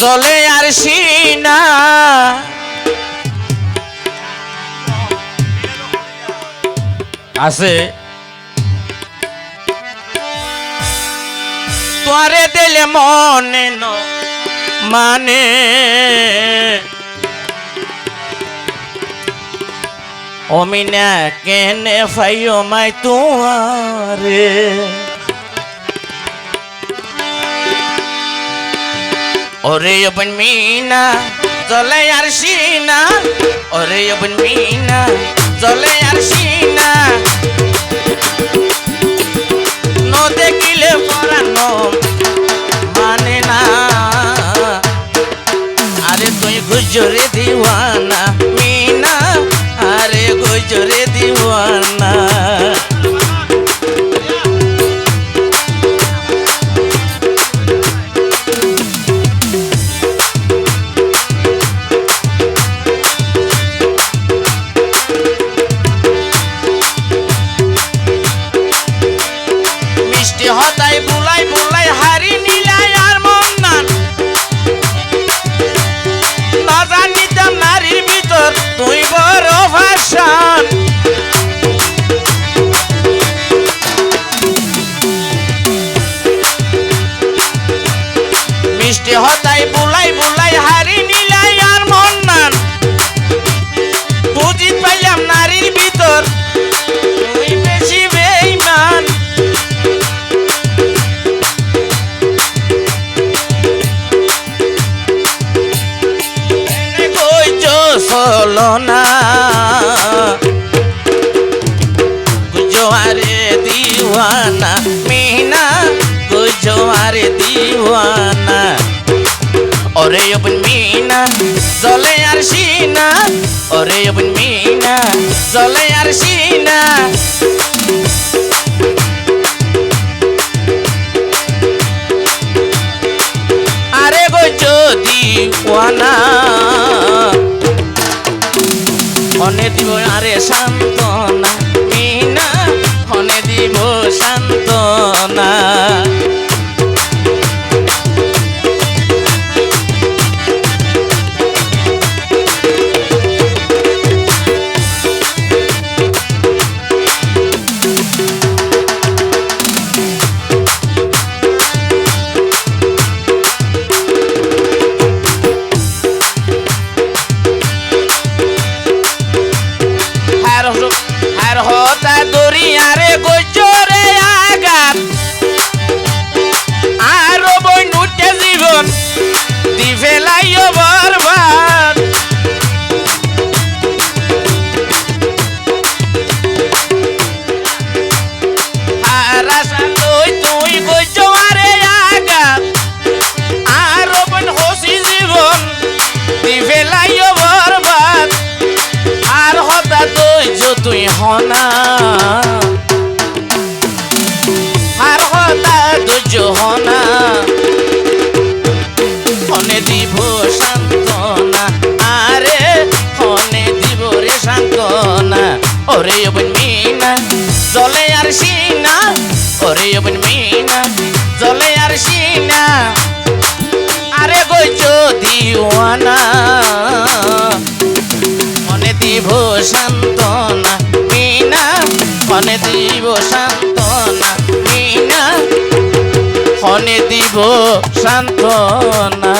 জলে আর সিনা। আছে। তোরে দিলে মনে ন মানে। অমিনা কেনে ফাইও মাই তোমারে ওরে অবন মিনা, জলে আর সিনা ওরে অবন মিনা, জলে আর সিনা ন দেখিলে পরানো মানে না। আরে তুই গুজরে দিওয়ানা। মিষ্টি হতাই বুলাই বুলাই হারি নিলাই আর মন নান। বুঝি পাইলাম নারীর ভিতর তুই বেশি বেইমান। চলো না। গুজো আরে দিওয়ানা, মিনা। গুজো আরে দিওয়ানা। ওরে অবন মিনা, জলে আর সিনা। ওরে অবন মিনা, জলে আর সিনা। আরে গো যদি ওয়ানা, মনে দিব আরে সান্তনা আর আশা লই তুই গজরে আগাত? আর বই হসি জীবন, দি ফেলাইও বরবাদ। আর হতা তুই হনা আর হতা দইজ হনা হনে দিব সান্তনা আরে হনে দিব রে সান্তনা ওরে ওরে অবন মিনা, জলে আর গইজ দিওয়ানা মনে দিব সান্তনা মিনা। মনে দিব সান্তনা মিনা। মনে দিব সান্তনা